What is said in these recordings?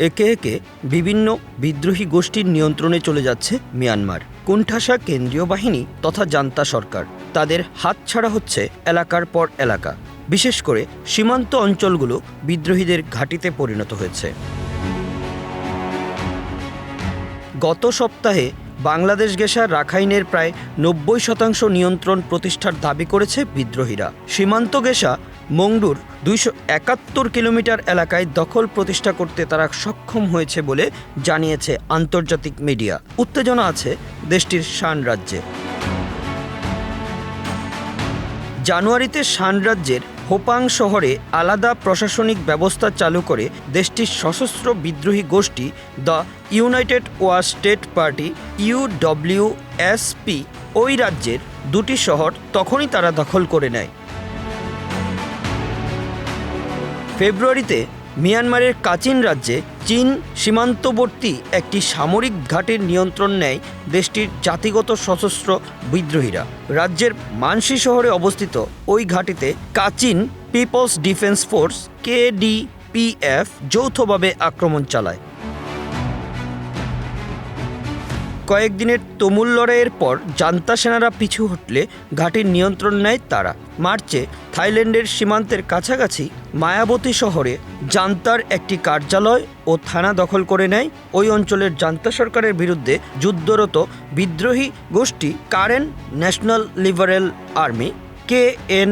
একে একে বিভিন্ন বিদ্রোহী গোষ্ঠীর নিয়ন্ত্রণে চলে যাচ্ছে মিয়ানমার। কোণঠাসা কেন্দ্রীয় বাহিনী তথা জান্তা সরকার, তাদের হাতছাড়া হচ্ছে এলাকার পর এলাকা। বিশেষ করে সীমান্ত অঞ্চলগুলো বিদ্রোহীদের ঘাঁটিতে পরিণত হয়েছে। গত সপ্তাহে বাংলাদেশ গেসা রাখাইনের প্রায় নব্বই শতাংশ নিয়ন্ত্রণ প্রতিষ্ঠার দাবি করেছে বিদ্রোহীরা। সীমান্ত গেসা মংডুর দুইশো একাত্তর কিলোমিটার এলাকায় দখল প্রতিষ্ঠা করতে তারা সক্ষম হয়েছে বলে জানিয়েছে আন্তর্জাতিক মিডিয়া। উত্তেজনা আছে দেশটির শান রাজ্যে। জানুয়ারিতে শান রাজ্যের হোপাং শহরে আলাদা প্রশাসনিক ব্যবস্থা চালু করে দেশটির সশস্ত্র বিদ্রোহী গোষ্ঠী the United Wa State Party, UWSP, ওই রাজ্যের দুটি শহর তখনই তারা দখল করে নেয়। ফেব্রুয়ারিতে মিয়ানমারের কাচিন রাজ্যে চীন সীমান্তবর্তী একটি সামরিক ঘাটের নিয়ন্ত্রণ নেয় দেশটির জাতিগত সশস্ত্র বিদ্রোহীরা। রাজ্যের মানসি শহরে অবস্থিত ওই ঘাটিতে Kachin People's Defence Force, KDPF, যৌথভাবে আক্রমণ চালায়। কয়েকদিনের তুমুল লড়াইয়ের পর জান্তা সেনারা পিছু হটলে ঘাটির নিয়ন্ত্রণ নেয় তারা। মার্চে থাইল্যান্ডের সীমান্তের কাছাকাছি মায়াবতী শহরে জান্তার একটি কার্যালয় ও থানা দখল করে নেয়। ওই অঞ্চলের জান্তা সরকারের বিরুদ্ধে যুদ্ধরত বিদ্রোহী গোষ্ঠী Karen National Liberal Army, K N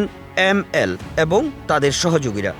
M L এবং তাদের সহযোগীরা।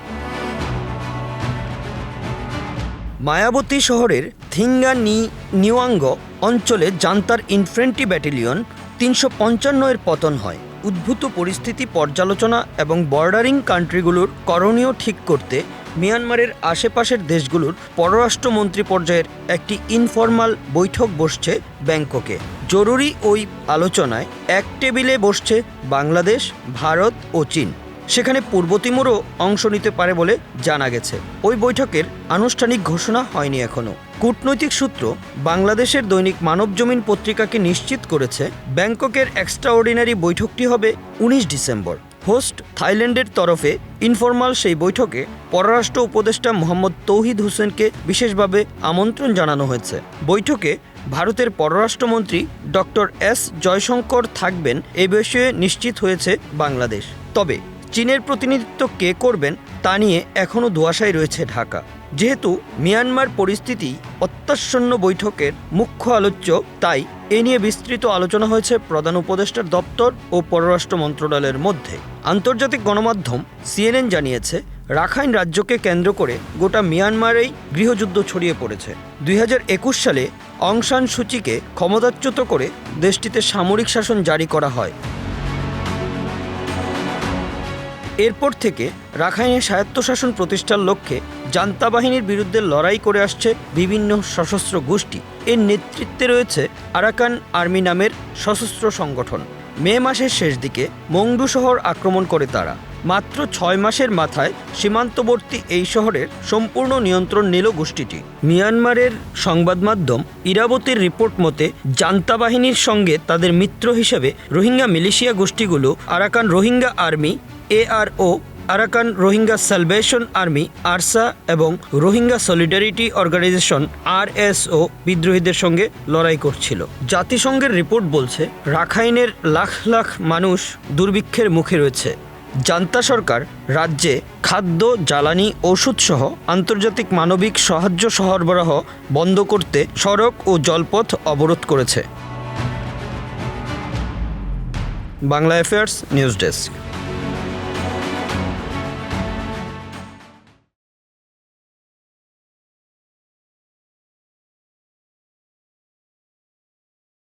মায়াবতী শহরের থিঙ্গা নি নিওয়াঙ্গ অঞ্চলে জান্তার ইনফ্রেন্ট্রি ব্যাটালিয়ন তিনশো পঞ্চান্ন এর পতন হয়। উদ্ভূত পরিস্থিতি পর্যালোচনা এবং বর্ডারিং কান্ট্রিগুলোর করণীয় ঠিক করতে মিয়ানমারের আশেপাশের দেশগুলোর পররাষ্ট্রমন্ত্রী পর্যায়ের একটি ইনফরমাল বৈঠক বসছে ব্যাংককে। জরুরি ওই আলোচনায় এক টেবিলে বসছে বাংলাদেশ, ভারত ও চীন। সেখানে পূর্ব তিমুরও অংশ নিতে পারে বলে জানা গেছে। ওই বৈঠকের আনুষ্ঠানিক ঘোষণা হয়নি এখনও কূটনৈতিক সূত্র বাংলাদেশের দৈনিক মানবজমিন পত্রিকাকে নিশ্চিত করেছে, ব্যাংককের এক্সট্রাঅর্ডিনারি বৈঠকটি হবে উনিশ ডিসেম্বর। হোস্ট থাইল্যান্ডের তরফে ইনফরমাল সেই বৈঠকে পররাষ্ট্র উপদেষ্টা মোহাম্মদ তৌহিদ হোসেনকে বিশেষভাবে আমন্ত্রণ জানানো হয়েছে। বৈঠকে ভারতের পররাষ্ট্রমন্ত্রী ডক্টর এস জয়শঙ্কর থাকবেন, এ বিষয়ে নিশ্চিত হয়েছে বাংলাদেশ। তবে চীনের প্রতিনিধিত্ব কে করবেন তা নিয়ে এখনও ধোয়াশায় রয়েছে ঢাকা। যেহেতু মিয়ানমার পরিস্থিতি অত্যাসন্ন বৈঠকের মুখ্য আলোচ্য, তাই এ নিয়ে বিস্তৃত আলোচনা হয়েছে প্রধান উপদেষ্টার দপ্তর ও পররাষ্ট্র মন্ত্রণালয়ের মধ্যে। আন্তর্জাতিক গণমাধ্যম সিএনএন জানিয়েছে, রাখাইন রাজ্যকে কেন্দ্র করে গোটা মিয়ানমারেই গৃহযুদ্ধ ছড়িয়ে পড়েছে। দুই হাজার একুশ সালে অংশান সূচিকে ক্ষমতাচ্যুত করে দেশটিতে সামরিক শাসন জারি করা হয়। এরপর থেকে রাখাইনে স্বায়ত্তশাসন প্রতিষ্ঠার লক্ষ্যে জান্তা বাহিনীর বিরুদ্ধে লড়াই করে আসছে বিভিন্ন সশস্ত্র গোষ্ঠী। এর নেতৃত্বে রয়েছে আরাকান আর্মি নামের সশস্ত্র সংগঠন। মে মাসের শেষ দিকে মংডু শহর আক্রমণ করে তারা। মাত্র ছয় মাসের মাথায় সীমান্তবর্তী এই শহরের সম্পূর্ণ নিয়ন্ত্রণ নিল গোষ্ঠীটি। মিয়ানমারের সংবাদ মাধ্যম ইরাবতীর রিপোর্ট মতে, জান্তা বাহিনীর সঙ্গে তাদের মিত্র হিসেবে Rohingya militia গোষ্ঠীগুলো Arakan Rohingya Army ARO Arakan Rohingya Salvation Army, ARSA এবং রোহিঙ্গা সলিডারিটি অর্গানাইজেশন আরএসও বিদ্রোহীদের সঙ্গে লড়াই করছিল। জাতিসংঘের রিপোর্ট বলছে, রাখাইনের লাখ লাখ মানুষ দুর্ভিক্ষের মুখে রয়েছে। জান্তা সরকার রাজ্যে খাদ্য, জ্বালানি, ওষুধসহ আন্তর্জাতিক মানবিক সাহায্য সরবরাহ বন্ধ করতে সড়ক ও জলপথ অবরোধ করেছে। Bangla affairs news desk